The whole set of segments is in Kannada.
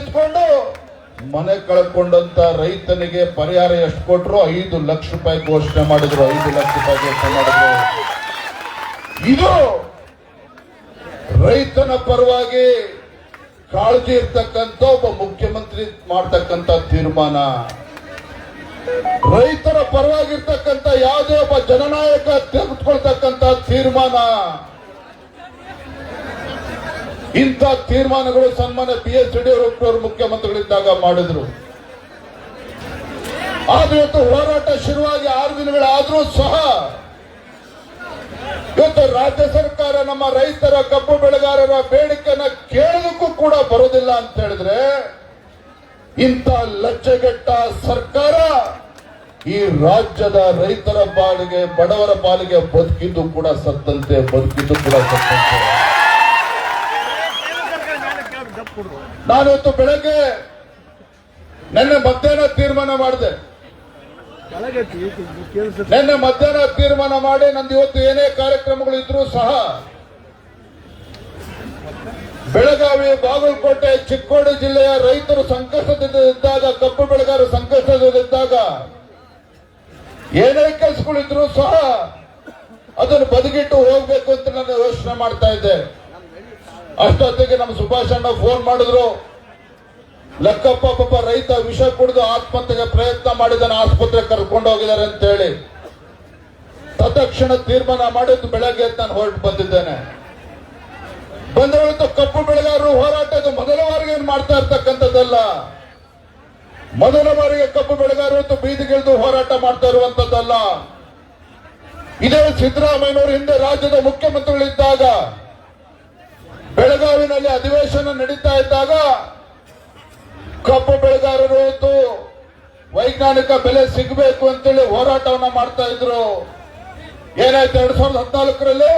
ಇಟ್ಕೊಂಡು ಮನೆ ಕಳ್ಕೊಂಡಂತ ರೈತನಿಗೆ ಪರಿಹಾರ ಎಷ್ಟು ಕೊಟ್ರು? ಐದು ಲಕ್ಷ ರೂಪಾಯಿ ಘೋಷಣೆ ಮಾಡಿದ್ರು. ಐದು ಲಕ್ಷ ರೂಪಾಯಿ ಘೋಷಣೆ ಮಾಡಿದ್ರು. ಇದು ರೈತನ ಪರವಾಗಿ ಕಾಳಜಿ ಇರ್ತಕ್ಕಂಥ ಒಬ್ಬ ಮುಖ್ಯಮಂತ್ರಿ ಮಾಡ್ತಕ್ಕಂಥ ತೀರ್ಮಾನ. ರೈತರ ಪರವಾಗಿರ್ತಕ್ಕಂಥ ಯಾವುದೇ ಒಬ್ಬ ಜನನಾಯಕ ತೆಗೆದುಕೊಳ್ತಕ್ಕಂಥ ತೀರ್ಮಾನ. ಇಂಥ ತೀರ್ಮಾನಗಳು ಸನ್ಮಾನ ಬಿ ಎಸ್ ಯಡಿಯೂರಪ್ಪನವರು ಮುಖ್ಯಮಂತ್ರಿಗಳಿದ್ದಾಗ ಮಾಡಿದ್ರು. ಆದ್ರೆ ಇವತ್ತು ಹೋರಾಟ ಶುರುವಾಗಿ ಆರು ದಿನಗಳಾದ್ರೂ ಸಹ ಇವತ್ತು ರಾಜ್ಯ ಸರ್ಕಾರ ನಮ್ಮ ರೈತರ ಕಬ್ಬು ಬೆಳೆಗಾರರ ಬೇಡಿಕೆಯನ್ನ ಕೇಳೋದಕ್ಕೂ ಕೂಡ ಬರೋದಿಲ್ಲ ಅಂತ ಹೇಳಿದ್ರೆ ಇಂಥ ಲಜ್ಜೆಗೆಟ್ಟ ಸರ್ಕಾರ ಈ ರಾಜ್ಯದ ರೈತರ ಪಾಲಿಗೆ, ಬಡವರ ಪಾಲಿಗೆ ಬದುಕಿದ್ದು ಕೂಡ ಸತ್ತಂತೆ, ಬದುಕಿದ್ದು ಕೂಡ ಸತ್ತಂತೆ. ನಾನು ಇವತ್ತು ಬೆಳಗ್ಗೆ ನಿನ್ನೆ ಮಧ್ಯಾಹ್ನ ತೀರ್ಮಾನ ಮಾಡಿದೆ. ನಿನ್ನೆ ಮಧ್ಯಾಹ್ನ ತೀರ್ಮಾನ ಮಾಡಿ ನಂದು ಇವತ್ತು ಏನೇ ಕಾರ್ಯಕ್ರಮಗಳು ಇದ್ರೂ ಸಹ ಬೆಳಗಾವಿ ಬಾಗಲಕೋಟೆ, ಚಿಕ್ಕೋಡಿ ಜಿಲ್ಲೆಯ ರೈತರು ಸಂಕಷ್ಟದಲ್ಲಿದ್ದಾಗ, ಕಬ್ಬು ಬೆಳೆಗಾರರು ಸಂಕಷ್ಟದಲ್ಲಿದ್ದಾಗ ಏನೇ ಕೆಲಸಗಳಿದ್ರು ಸಹ ಅದನ್ನು ಬದಿಗಿಟ್ಟು ಹೋಗ್ಬೇಕು ಅಂತ ನಾನು ಯೋಚನೆ ಮಾಡ್ತಾ ಇದ್ದೆ. ಅಷ್ಟೊತ್ತಿಗೆ ನಮ್ಮ ಸುಭಾಷ್ ಅಣ್ಣ ಫೋನ್ ಮಾಡಿದ್ರು. ಲಕ್ಕಪ್ಪ ಪಾಪ ರೈತ ವಿಷ ಕುಡಿದು ಆತ್ಮಹತ್ಯೆಗೆ ಪ್ರಯತ್ನ ಮಾಡಿದಾನೆ ಆಸ್ಪತ್ರೆ ಕರ್ಕೊಂಡು ಹೋಗಿದ್ದಾರೆ ಅಂತ ಹೇಳಿ ತತ್ಕ್ಷಣ ತೀರ್ಮಾನ ಮಾಡಿದ್ದು ಬೆಳಗ್ಗೆ ನಾನು ಹೊರಟು ಬಂದಿದ್ದೇನೆ. ಬಂದವತ್ತು ಕಪ್ಪು ಬೆಳೆಗಾರರು ಹೋರಾಟದ ಮೊದಲ ಬಾರಿಗೆ ಏನ್ ಮಾಡ್ತಾ ಇರ್ತಕ್ಕಂಥದ್ದಲ್ಲ. ಮೊದಲ ಬಾರಿಗೆ ಕಬ್ಬು ಬೆಳೆಗಾರರು ಬೀದಿಗಿಳಿದು ಹೋರಾಟ ಮಾಡ್ತಾ ಇರುವಂತದ್ದಲ್ಲ ಇದೇ ಸಿದ್ದರಾಮಯ್ಯನವರು ಹಿಂದೆ ರಾಜ್ಯದ ಮುಖ್ಯಮಂತ್ರಿಗಳಿದ್ದಾಗ ಬೆಳಗಾವಿನಲ್ಲಿ ಅಧಿವೇಶನ ನಡೀತಾ ಇದ್ದಾಗ ಕಬ್ಬು ಬೆಳೆಗಾರರು ಅಂತ ವೈಜ್ಞಾನಿಕ ಬೆಲೆ ಸಿಗಬೇಕು ಅಂತೇಳಿ ಹೋರಾಟವನ್ನ ಮಾಡ್ತಾ ಇದ್ರು. ಏನಾಯ್ತು ಎರಡ್ ಸಾವಿರದ ಹದಿನಾಲ್ಕರಲ್ಲಿ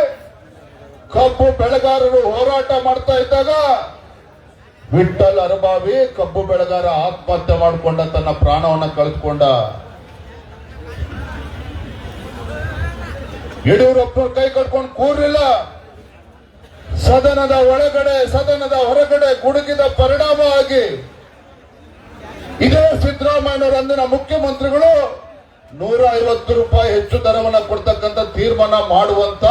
ಕಬ್ಬು ಬೆಳೆಗಾರರು ಹೋರಾಟ ಮಾಡ್ತಾ ಇದ್ದಾಗ ವಿಠಲ್ ಅರಬಾವಿ ಕಬ್ಬು ಬೆಳೆಗಾರ ಆತ್ಮಹತ್ಯೆ ಮಾಡಿಕೊಂಡ ತನ್ನ ಪ್ರಾಣವನ್ನ ಕಳೆದುಕೊಂಡ. ಯಡಿಯೂರಪ್ಪ ಕೈ ಕಟ್ಕೊಂಡು ಕೂರ್ಲಿಲ್ಲ. ಸದನದ ಒಳಗಡೆ, ಸದನದ ಹೊರಗಡೆ ಗುಡುಗಿದ ಪರಿಣಾಮವಾಗಿ ಇದೇ ಸಿದ್ದರಾಮಯ್ಯನವರು ಅಂದಿನ ಮುಖ್ಯಮಂತ್ರಿಗಳು ನೂರ ಐವತ್ತು ರೂಪಾಯಿ ಹೆಚ್ಚು ದರವನ್ನು ಕೊಡ್ತಕ್ಕಂಥ ತೀರ್ಮಾನ ಮಾಡುವಂತ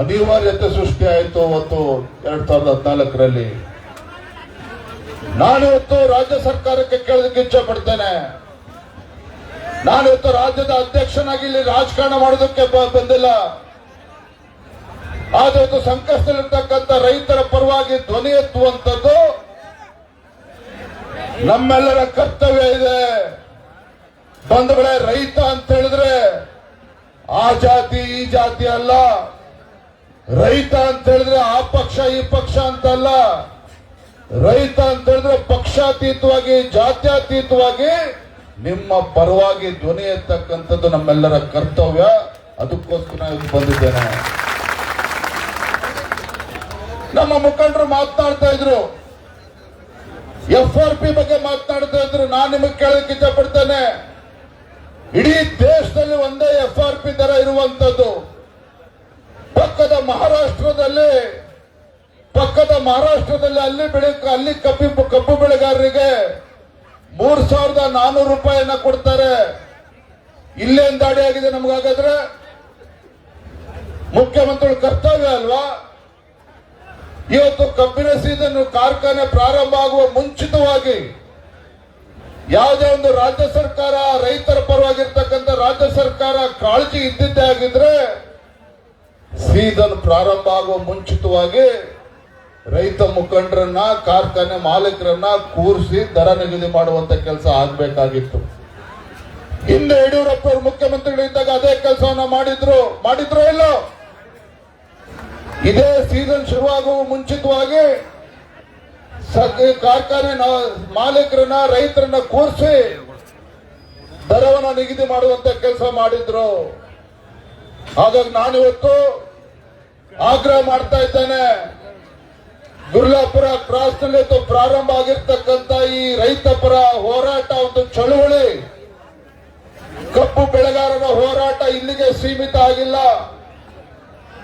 ಅನಿವಾರ್ಯತೆ ಸೃಷ್ಟಿ ಆಯಿತು ಅವತ್ತು ಎರಡ್ ಸಾವಿರದ ಹದಿನಾಲ್ಕರಲ್ಲಿ. ನಾನಿವತ್ತು ರಾಜ್ಯ ಸರ್ಕಾರಕ್ಕೆ ಕೇಳೋದಕ್ಕೆ ಇಚ್ಛೆ ಪಡ್ತೇನೆ ನಾನಿವತ್ತು ರಾಜ್ಯದ ಅಧ್ಯಕ್ಷನಾಗಿ ಇಲ್ಲಿ ರಾಜಕಾರಣ ಮಾಡೋದಕ್ಕೆ ಬಂದಿಲ್ಲ. ಆದ್ರೆ ಇದು ಸಂಕಷ್ಟದಲ್ಲಿರ್ತಕ್ಕಂಥ ರೈತರ ಪರವಾಗಿ ಧ್ವನಿ ಎತ್ತುವಂಥದ್ದು ನಮ್ಮೆಲ್ಲರ ಕರ್ತವ್ಯ ಇದೆ. ಬಂಧುಗಳೇ, ರೈತ ಅಂತ ಹೇಳಿದ್ರೆ ಆ ಜಾತಿ, ಈ ಜಾತಿ ಅಲ್ಲ. ರೈತ ಅಂತ ಹೇಳಿದ್ರೆ ಆ ಪಕ್ಷ, ಈ ಪಕ್ಷ ಅಂತಲ್ಲ. ರೈತ ಅಂತ ಹೇಳಿದ್ರೆ ಪಕ್ಷಾತೀತವಾಗಿ, ಜಾತ್ಯಾತೀತವಾಗಿ ನಿಮ್ಮ ಪರವಾಗಿ ಧ್ವನಿ ಎತ್ತಕ್ಕಂಥದ್ದು ನಮ್ಮೆಲ್ಲರ ಕರ್ತವ್ಯ. ಅದಕ್ಕೋಸ್ಕರ ಬಂದಿದ್ದೇನೆ. ನಮ್ಮ ಮುಖಂಡರು ಮಾತನಾಡ್ತಾ ಇದ್ರು. ಎಫ್ ಆರ್ ಪಿ ಬಗ್ಗೆ ಮಾತನಾಡ್ತಾ ಇದ್ರು. ನಾನು ನಿಮಗೆ ಕೇಳೋದಕ್ಕೆ ಇಷ್ಟಪಡ್ತೇನೆ. ಇಡೀ ದೇಶದಲ್ಲಿ ಒಂದೇ ಎಫ್ ಆರ್ ಪಿ ದರ ಇರುವಂತದ್ದು. ಪಕ್ಕದ ಮಹಾರಾಷ್ಟ್ರದಲ್ಲಿ ಪಕ್ಕದ ಮಹಾರಾಷ್ಟ್ರದಲ್ಲಿ ಅಲ್ಲಿ ಬೆಳೆ ಅಲ್ಲಿ ಕಬ್ಬು ಕಬ್ಬು ಬೆಳೆಗಾರರಿಗೆ ಮೂರ್ ಸಾವಿರದ ನಾನೂರು ರೂಪಾಯಿಯನ್ನ ಕೊಡ್ತಾರೆ. ಇಲ್ಲೇನ್ ದಾಡಿ ಆಗಿದೆ ನಮ್ಗಾಗಾದ್ರೆ? ಮುಖ್ಯಮಂತ್ರಿಗಳ ಕರ್ತವ್ಯ ಅಲ್ವಾ? ಇವತ್ತು ಕಬ್ಬಿನ ಸೀಸನ್ ಕಾರ್ಖಾನೆ ಪ್ರಾರಂಭ ಆಗುವ ಮುಂಚಿತವಾಗಿ ಯಾವುದೇ ಒಂದು ರಾಜ್ಯ ಸರ್ಕಾರ, ರೈತರ ಪರವಾಗಿರ್ತಕ್ಕಂಥ ರಾಜ್ಯ ಸರ್ಕಾರ ಕಾಳಜಿ ಇದ್ದಿದ್ದೇ ಆಗಿದ್ರೆ ಸೀಸನ್ ಪ್ರಾರಂಭ ಆಗುವ ಮುಂಚಿತವಾಗಿ ರೈತ ಮುಖಂಡರನ್ನ, ಕಾರ್ಖಾನೆ ಮಾಲೀಕರನ್ನ ಕೂರಿಸಿ ದರ ನಿಗದಿ ಮಾಡುವಂತ ಕೆಲಸ ಆಗ್ಬೇಕಾಗಿತ್ತು. ಹಿಂದೆ ಯಡಿಯೂರಪ್ಪ ಅವರು ಮುಖ್ಯಮಂತ್ರಿಗಳಿದ್ದಾಗ ಅದೇ ಕೆಲಸವನ್ನ ಮಾಡಿದ್ರು. ಮಾಡಿದ್ರು ಇಲ್ಲೋ? ಇದೇ ಸೀಸನ್ ಶುರುವಾಗುವ ಮುಂಚಿತವಾಗಿ ಕಾರ್ಖಾನೆ ಮಾಲೀಕರನ್ನ, ರೈತರನ್ನ ಕೂರಿಸಿ ದರವನ್ನ ನಿಗದಿ ಮಾಡುವಂತ ಕೆಲಸ ಮಾಡಿದ್ರು. ಹಾಗಾಗಿ ನಾನಿವತ್ತು ಆಗ್ರಹ ಮಾಡ್ತಾ ಇದ್ದೇನೆ. ದುರ್ಲಾಪುರ ಕ್ರಾಸ್ ಪ್ರಾರಂಭ ಆಗಿರ್ತಕ್ಕಂಥ ಈ ರೈತ ಪರ ಹೋರಾಟ ಒಂದು ಚಳುವಳಿ. ಕಪ್ಪು ಬೆಳೆಗಾರರ ಹೋರಾಟ ಇಲ್ಲಿಗೆ ಸೀಮಿತ ಆಗಿಲ್ಲ.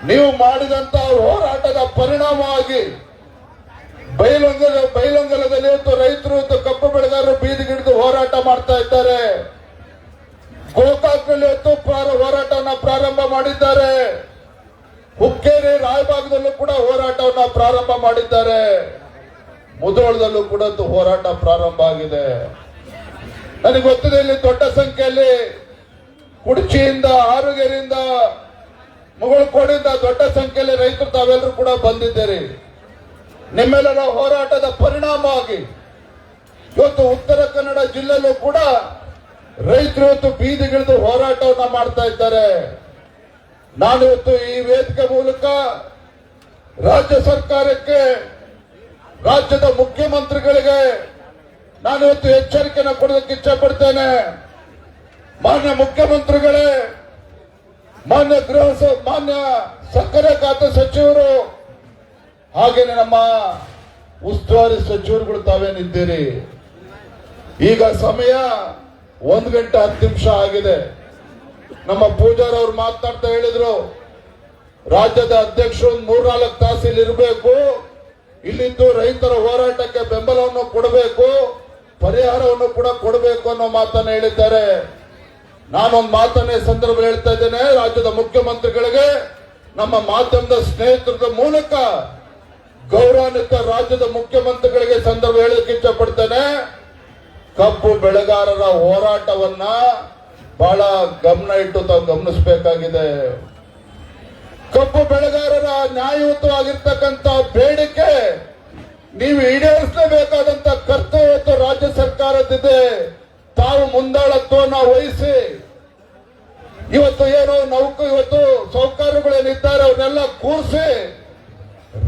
ನೀವು ಮಾಡಿದಂತ ಹೋರಾಟದ ಪರಿಣಾಮವಾಗಿ ಬೈಲೊಂಗಲ ಬೈಲೊಂಗಲದಲ್ಲಿ ಇವತ್ತು ಮಾಡ್ತಾ ಇದ್ದಾರೆ. ಗೋಕಾಕ್ನಲ್ಲಿ ಇವತ್ತು ಹೋರಾಟವನ್ನ ಪ್ರಾರಂಭ ಮಾಡಿದ್ದಾರೆ. ಹುಕ್ಕೇರಿ ರಾಯಭಾಗದಲ್ಲೂ ಕೂಡ ಹೋರಾಟವನ್ನ ಪ್ರಾರಂಭ ಮಾಡಿದ್ದಾರೆ. ಮುದೋಳದಲ್ಲೂ ಕೂಡ ಹೋರಾಟ ಪ್ರಾರಂಭ ಆಗಿದೆ. ನನಗೆ ಗೊತ್ತಿದೆ ಇಲ್ಲಿ ದೊಡ್ಡ ಸಂಖ್ಯೆಯಲ್ಲಿ ಕುಡ್ಚಿಯಿಂದ, ಆರುಗೆರೆಯಿಂದ ಮುಗಳಕೋಡಿಂದ ದೊಡ್ಡ ಸಂಖ್ಯೆಯಲ್ಲಿ ರೈತರು ತಾವೆಲ್ಲರೂ ಕೂಡ ಬಂದಿದ್ದೀರಿ. ನಿಮ್ಮೆಲ್ಲರ ಹೋರಾಟದ ಪರಿಣಾಮವಾಗಿ ಇವತ್ತು ಉತ್ತರ ಕನ್ನಡ ಜಿಲ್ಲೆಯಲ್ಲೂ ಕೂಡ ರೈತರು ಇವತ್ತು ಬೀದಿಗಿಳಿದು ಹೋರಾಟವನ್ನ ಮಾಡ್ತಾ ಇದ್ದಾರೆ. ನಾನು ಇವತ್ತು ಈ ವೇದಿಕೆ ಮೂಲಕ ರಾಜ್ಯ ಸರ್ಕಾರಕ್ಕೆ, ರಾಜ್ಯದ ಮುಖ್ಯಮಂತ್ರಿಗಳಿಗೆ ನಾನು ಇವತ್ತು ಎಚ್ಚರಿಕೆಯನ್ನು ಕೊಡೋದಕ್ಕೆ ಇಚ್ಛೆ ಪಡ್ತೇನೆ. ಮಾನ್ಯ ಮುಖ್ಯಮಂತ್ರಿಗಳೇ ಮಾನ್ಯ ಗೃಹ ಮಾನ್ಯ ಸಕ್ಕರೆ ಖಾತೆ ಸಚಿವರು, ಹಾಗೇನೆ ನಮ್ಮ ಉಸ್ತುವಾರಿ ಸಚಿವರುಗಳು ತಾವೇನಿದ್ದೀರಿ? ಈಗ ಸಮಯ ಒಂದು ಗಂಟೆ ಹತ್ತು ನಿಮಿಷ ಆಗಿದೆ. ನಮ್ಮ ಪೂಜಾರ ಅವ್ರು ಮಾತನಾಡ್ತಾ ಹೇಳಿದ್ರು, ರಾಜ್ಯದ ಅಧ್ಯಕ್ಷರು ಮೂರ್ನಾಲ್ಕು ತಾಸು ಇಲ್ಲಿ ಇರಬೇಕು ಇಲ್ಲಿಂದು ರೈತರ ಹೋರಾಟಕ್ಕೆ ಬೆಂಬಲವನ್ನು ಕೊಡಬೇಕು, ಪರಿಹಾರವನ್ನು ಕೂಡ ಕೊಡಬೇಕು ಅನ್ನೋ ಮಾತನ್ನು ಹೇಳಿದ್ದಾರೆ. ನಾನೊಂದು ಮಾತನ್ನೇ ಸಂದರ್ಭ ಹೇಳ್ತಾ ಇದ್ದೇನೆ. ರಾಜ್ಯದ ಮುಖ್ಯಮಂತ್ರಿಗಳಿಗೆ, ನಮ್ಮ ಮಾಧ್ಯಮದ ಸ್ನೇಹಿತರ ಮೂಲಕ ಗೌರವಾನ್ವಿತ ರಾಜ್ಯದ ಮುಖ್ಯಮಂತ್ರಿಗಳಿಗೆ ಸಂದರ್ಭ ಹೇಳೋದಕ್ಕೆ ಇಷ್ಟಪಡ್ತೇನೆ. ಕಬ್ಬು ಬೆಳೆಗಾರರ ಹೋರಾಟವನ್ನ ಬಹಳ ಗಮನ ಇಟ್ಟು ತಾವು ಗಮನಿಸಬೇಕಾಗಿದೆ. ಕಬ್ಬು ಬೆಳೆಗಾರರ ನ್ಯಾಯಯುತವಾಗಿರ್ತಕ್ಕಂಥ ಬೇಡಿಕೆ ನೀವು ಈಡೇರಿಸಲೇಬೇಕಾದಂತ ಕರ್ತವ್ಯ ರಾಜ್ಯ ಸರ್ಕಾರದಿದೆ ತಾವು ಮುಂದಾಳತ್ವವನ್ನು ವಹಿಸಿ. ಇವತ್ತು ಏನು ನೌಕ, ಇವತ್ತು ಸೌಕರ್ಯಗಳೇನಿದ್ದಾರೆ ಅವನ್ನೆಲ್ಲ ಕೂರಿಸಿ.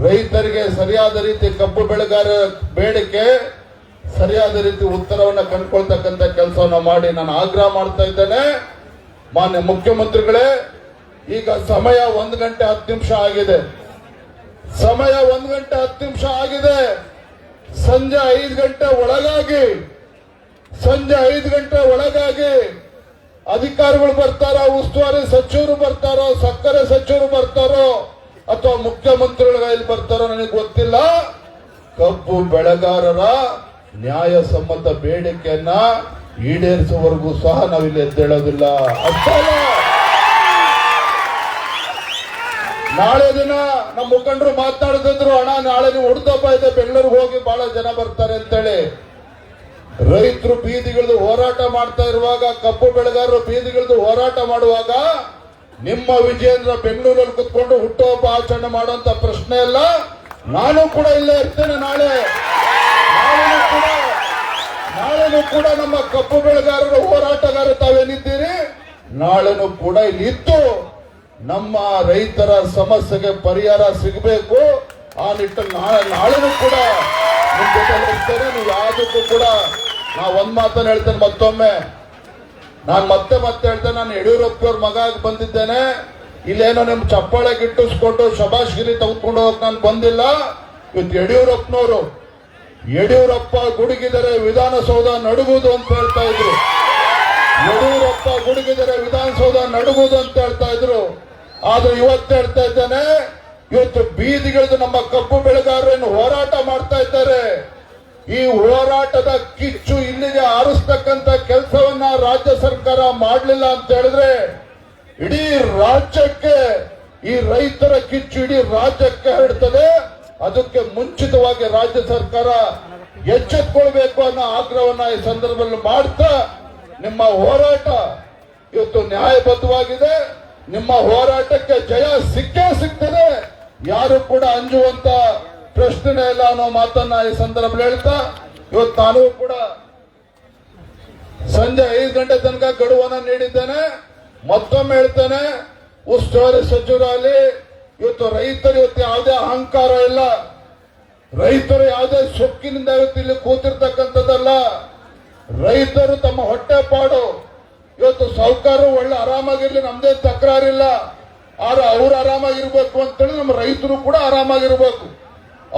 ರೈತರಿಗೆ ಸರಿಯಾದ ರೀತಿ ಕಬ್ಬು ಬೆಳೆಗಾರ ಬೇಡಿಕೆ, ಸರಿಯಾದ ರೀತಿ ಉತ್ತರವನ್ನು ಕಂಡುಕೊಳ್ತಕ್ಕಂಥ ಕೆಲಸವನ್ನು ಮಾಡಿ ನಾನು ಆಗ್ರಹ ಮಾಡ್ತಾ ಇದ್ದೇನೆ. ಮಾನ್ಯ ಮುಖ್ಯಮಂತ್ರಿಗಳೇ, ಈಗ ಸಮಯ ಒಂದು ಗಂಟೆ ಹತ್ತು ನಿಮಿಷ ಆಗಿದೆ. ಸಮಯ ಒಂದು ಗಂಟೆ ಹತ್ತು ನಿಮಿಷ ಆಗಿದೆ. ಸಂಜೆ ಐದು ಗಂಟೆ ಒಳಗಾಗಿ ಸಂಜೆ ಐದು ಗಂಟೆ ಒಳಗಾಗಿ ಅಧಿಕಾರಿಗಳು ಬರ್ತಾರ, ಉಸ್ತುವಾರಿ ಸಚಿವರು ಬರ್ತಾರೋ, ಸಕ್ಕರೆ ಸಚಿವರು ಬರ್ತಾರೋ, ಅಥವಾ ಮುಖ್ಯಮಂತ್ರಿಗಳು ಇಲ್ಲಿ ಬರ್ತಾರೋ ನನಗೆ ಗೊತ್ತಿಲ್ಲ. ಕಬ್ಬು ಬೆಳೆಗಾರರ ನ್ಯಾಯಸಮ್ಮತ ಬೇಡಿಕೆಯನ್ನ ಈಡೇರಿಸುವವರೆಗೂ ಸಹ ನಾವಿಲ್ಲಿ ಎದ್ದೇಳೋದಿಲ್ಲ. ನಾಳೆ ದಿನ ನಮ್ಮ ಮುಖಂಡರು ಮಾತಾಡ್ತಿದ್ರು ಅಣ್ಣ, ನಾಳೆ ನೀವು ಹುಡ್ದಪ್ಪ ಇದೆ, ಬೆಂಗಳೂರಿಗೆ ಹೋಗಿ ಬಹಳ ಜನ ಬರ್ತಾರೆ ಅಂತೇಳಿ. ರೈತರು ಬೀದಿಗಿಳಿದು ಹೋರಾಟ ಮಾಡ್ತಾ ಇರುವಾಗ, ಕಬ್ಬು ಬೆಳೆಗಾರರು ಬೀದಿಗಿಳಿದು ಹೋರಾಟ ಮಾಡುವಾಗ, ನಿಮ್ಮ ವಿಜೇಂದ್ರ ಬೆಂಗಳೂರಲ್ಲಿ ಕುತ್ಕೊಂಡು ಹುಟ್ಟುಹಬ್ಬ ಆಚರಣೆ ಮಾಡುವಂತ ಪ್ರಶ್ನೆ ಇಲ್ಲ ನಾನು ಕೂಡ ಇಲ್ಲೇ ಇರ್ತೇನೆ ನಾಳೆ. ನಾಳೆನೂ ಕೂಡ ನಾಳೆನೂ ಕೂಡ ನಮ್ಮ ಕಬ್ಬು ಬೆಳೆಗಾರರು ಹೋರಾಟಗಾರರು ತಾವೇನಿದ್ದೀರಿ? ನಾಳೆನೂ ಕೂಡ ಇಲ್ಲಿ ಇತ್ತು ನಮ್ಮ ರೈತರ ಸಮಸ್ಯೆಗೆ ಪರಿಹಾರ ಸಿಗಬೇಕು. ಆ ನಿಟ್ಟಲ್ಲಿ ನಾಳೆ, ನಾಳೆನೂ ಕೂಡ ನಿಮ್ಮ ಜೊತೆ ಇರ್ತೇನೆ. ನೀವು ಯಾವುದಕ್ಕೂ ಕೂಡ ನಾ ಒಂದ್ ಮಾತನ್ನು ಹೇಳ್ತೇನೆ ಮತ್ತೊಮ್ಮೆ. ನಾನು ಮತ್ತೆ ಮತ್ತೆ ಹೇಳ್ತೇನೆ, ನಾನು ಯಡಿಯೂರಪ್ಪವ್ರ ಮಗ ಆಗಿ ಬಂದಿದ್ದೇನೆ. ಇಲ್ಲೇನೋ ನಿಮ್ ಚಪ್ಪಾಳೆ ಗಿಟ್ಟಿಸ್ಕೊಂಡು ಶಬಾಷ್ಗಿರಿ ತೆಗೆದುಕೊಂಡು ಹೋಗಕ್ ನಾನು ಬಂದಿಲ್ಲ. ಇವತ್ತು ಯಡಿಯೂರಪ್ಪನವರು, ಯಡಿಯೂರಪ್ಪ ಗುಡುಗಿದರೆ ವಿಧಾನಸೌಧ ನಡುಗುವುದು ಅಂತ ಹೇಳ್ತಾ ಇದ್ರು. ಯಡಿಯೂರಪ್ಪ ಗುಡುಗಿದರೆ ವಿಧಾನಸೌಧ ನಡುಗುದು ಅಂತ ಹೇಳ್ತಾ ಇದ್ರು. ಆದ್ರೆ ಇವತ್ತು ಹೇಳ್ತಾ ಇದ್ದೇನೆ, ಇವತ್ತು ಬೀದಿಗಿಳಿದು ನಮ್ಮ ಕಬ್ಬು ಬೆಳೆಗಾರರನ್ನು ಹೋರಾಟ ಮಾಡ್ತಾ ಇದ್ದಾರೆ. ಈ ಹೋರಾಟದ ಕಿಚ್ಚು ಇಲ್ಲಿಗೆ ಆರಿಸ್ತಕ್ಕಂತ ಕೆಲಸವನ್ನ ರಾಜ್ಯ ಸರ್ಕಾರ ಮಾಡಲಿಲ್ಲ ಅಂತ ಹೇಳಿದ್ರೆ ಇಡೀ ರಾಜ್ಯಕ್ಕೆ ಈ ರೈತರ ಕಿಚ್ಚು ಇಡೀ ರಾಜ್ಯಕ್ಕೆ ಹರಡ್ತದೆ. ಅದಕ್ಕೆ ಮುಂಚಿತವಾಗಿ ರಾಜ್ಯ ಸರ್ಕಾರ ಎಚ್ಚೆತ್ಕೊಳ್ಬೇಕು ಅನ್ನೋ ಆಗ್ರಹವನ್ನ ಈ ಸಂದರ್ಭದಲ್ಲಿ ಮಾಡ್ತಾ ನಿಮ್ಮ ಹೋರಾಟ ಇವತ್ತು ನ್ಯಾಯಬದ್ಧವಾಗಿದೆ. ನಿಮ್ಮ ಹೋರಾಟಕ್ಕೆ ಜಯ ಸಿಕ್ಕೇ ಸಿಗ್ತದೆ. ಯಾರು ಕೂಡ ಅಂಜುವಂತ ಪ್ರಶ್ನೆ ಇಲ್ಲ ಅನ್ನೋ ಮಾತನ್ನ ಈ ಸಂದರ್ಭದಲ್ಲಿ ಹೇಳ್ತಾ, ಇವತ್ತು ನಾನು ಕೂಡ ಸಂಜೆ ಐದು ಗಂಟೆ ತನಕ ಗಡುವನ್ನ ನೀಡಿದ್ದೇನೆ. ಮತ್ತೊಮ್ಮೆ ಹೇಳ್ತೇನೆ, ಉಸ್ತುವಾರಿ ಸಚಿವರಾಗಲಿ, ಇವತ್ತು ರೈತರು ಇವತ್ತು ಯಾವುದೇ ಅಹಂಕಾರ ಇಲ್ಲ. ರೈತರು ಯಾವುದೇ ಸೊಕ್ಕಿನಿಂದ ಇವತ್ತು ಇಲ್ಲಿ ಕೂತಿರ್ತಕ್ಕಂಥದ್ದಲ್ಲ. ರೈತರು ತಮ್ಮ ಹೊಟ್ಟೆ ಪಾಡು. ಇವತ್ತು ಸಾಹುಕಾರರು ಒಳ್ಳೆ ಆರಾಮಾಗಿರ್ಲಿ, ನಮ್ದೇ ತಕರಾರಿಲ್ಲ. ಆದ್ರೆ ಅವ್ರು ಆರಾಮಾಗಿರ್ಬೇಕು ಅಂತೇಳಿ ನಮ್ಮ ರೈತರು ಕೂಡ ಆರಾಮಾಗಿರ್ಬೇಕು.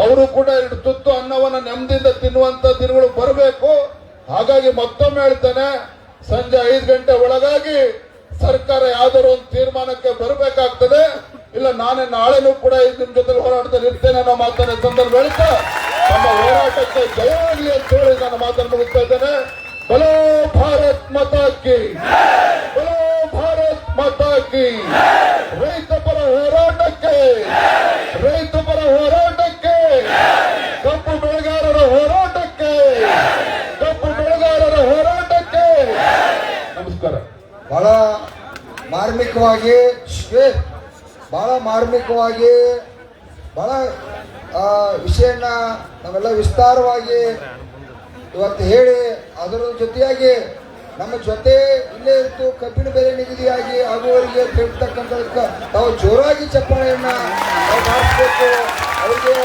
ಅವರು ಕೂಡ ಎರಡು ತುತ್ತು ಅನ್ನವನ್ನ ನೆಮ್ಮದಿಯಿಂದ ತಿನ್ನುವಂತ ದಿನಗಳು ಬರಬೇಕು. ಹಾಗಾಗಿ ಮತ್ತೊಮ್ಮೆ ಹೇಳ್ತೇನೆ, ಸಂಜೆ ಐದು ಗಂಟೆ ಒಳಗಾಗಿ ಸರ್ಕಾರ ಯಾವ್ದಾದ್ರು ಒಂದು ತೀರ್ಮಾನಕ್ಕೆ ಬರಬೇಕಾಗ್ತದೆ. ಇಲ್ಲ, ನಾನೇ ನಾಳೆನೂ ಕೂಡ ನಿಮ್ಮ ನಿಮ್ ಜೊತೆ ಹೋರಾಟದಲ್ಲಿ ಇರ್ತೇನೆ ಅನ್ನೋ ಮಾತನ್ನ ಸಂದರ್ಭ ಹೇಳ್ತಾ, ನಮ್ಮ ಹೋರಾಟಕ್ಕೆ ಜಯವಾಗಲಿ ಅಂತ ಹೇಳಿ ನಾನು ಮಾತನ್ನು ಮುಗಿಸ್ತಾ ಇದ್ದೇನೆ. ಬಲೋ ಭಾರತ್ ಕಿ बोलो ಭಾರತ್ ಮಾತಾ ಕಿ ರೈತ ಪರ ಹೋರಾಟಕ್ಕೆ ರೈತ ಪರ ಹೋರಾಟಕ್ಕೆ ಕಪ್ಪು ಬೆಳೆಗಾರರ ಹೋರಾಟಕ್ಕೆ ಕಪ್ಪು ಬೆಳೆಗಾರರ ಹೋರಾಟಕ್ಕೆ ನಮಸ್ಕಾರ. ಬಹಳ ಮಾರ್ಮಿಕವಾಗಿ ಬಹಳ ಮಾರ್ಮಿಕವಾಗಿ ಬಹಳ ವಿಷಯನ ನಾವೆಲ್ಲ ವಿಸ್ತಾರವಾಗಿ ಇವತ್ತು ಹೇಳಿ ಅದರ ಜೊತೆಯಾಗಿ ನಮ್ಮ ಜೊತೆ ಇಲ್ಲೇ ಇತ್ತು ಕಬ್ಬಿಣ ಬೆಲೆ ನಿಗದಿಯಾಗಿ ಆಗುವವರಿಗೆ ಕೇಳ್ತಕ್ಕಂಥದಕ್ಕೆ ತಾವು ಜೋರಾಗಿ ಚಪ್ಪಾಳೆಯನ್ನ ಮಾಡಿಸ್ಬೇಕು. ಅವರಿಗೆ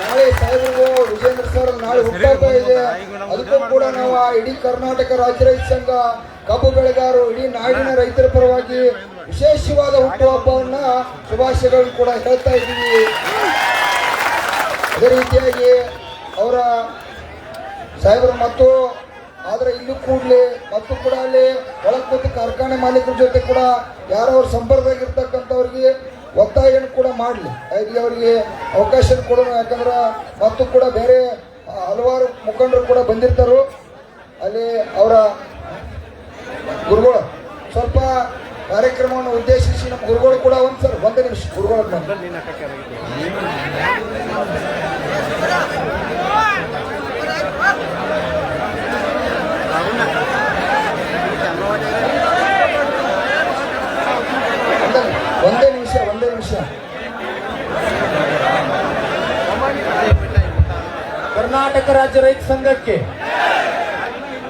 ನಾಳೆ ಸಾಹೇಬರಿಗೂ ವಿಜೇಂದ್ರ ಸರ್ ನಾಳೆ ಹುಟ್ಟುಹಬ್ಬ ಇದೆ. ಅದಕ್ಕೂ ಕೂಡ ನಾವು ಇಡೀ ಕರ್ನಾಟಕ ರಾಜ್ಯ ರೈತ ಸಂಘ ಕಬ್ಬು ಬೆಳೆಗಾರರು ಇಡೀ ನಾಡಿನ ರೈತರ ಪರವಾಗಿ ವಿಶೇಷವಾದ ಹುಟ್ಟುಹಬ್ಬವನ್ನ ಶುಭಾಶಯಗಳನ್ನು ಕೂಡ ಹೇಳ್ತಾ ಇದ್ದೀವಿ. ಅದೇ ರೀತಿಯಾಗಿ ಅವರ ಸಾಹೇಬರು, ಮತ್ತು ಆದ್ರೆ ಇಲ್ಲೂ ಕೂಡಲೇ, ಮತ್ತು ಕೂಡ ಅಲ್ಲಿ ಒಳಗೆ ಕಾರ್ಖಾನೆ ಮಾಲೀಕರ ಜೊತೆ ಕೂಡ ಯಾರೋ ಅವ್ರ ಸಂಪರ್ಕದಾಗಿರ್ತಕ್ಕಂಥವ್ರಿಗೆ ಒತ್ತಾಯವನ್ನು ಕೂಡ ಮಾಡಲಿ. ಇಲ್ಲಿ ಅವರಿಗೆ ಅವಕಾಶ ಕೊಡೋಣ, ಯಾಕಂದ್ರೆ ಮತ್ತು ಕೂಡ ಬೇರೆ ಹಲವಾರು ಮುಖಂಡರು ಕೂಡ ಬಂದಿರ್ತಾರು. ಅಲ್ಲಿ ಅವರ ಗುರುಗಳು, ಸ್ವಲ್ಪ ಕಾರ್ಯಕ್ರಮವನ್ನು ಉದ್ದೇಶಿಸಿ ನಮ್ಮ ಗುರುಗಳು ಕೂಡ ಒಂದು ಸರ್ ಒಂದೇ ನಿಮಿಷ, ಗುರುಗಳ ಒಂದೇ ಒಂದೇ ನಿಮಿಷ ಒಂದೇ ನಿಮಿಷ ಕರ್ನಾಟಕ ರಾಜ್ಯ ರೈತ ಸಂಘಕ್ಕೆ.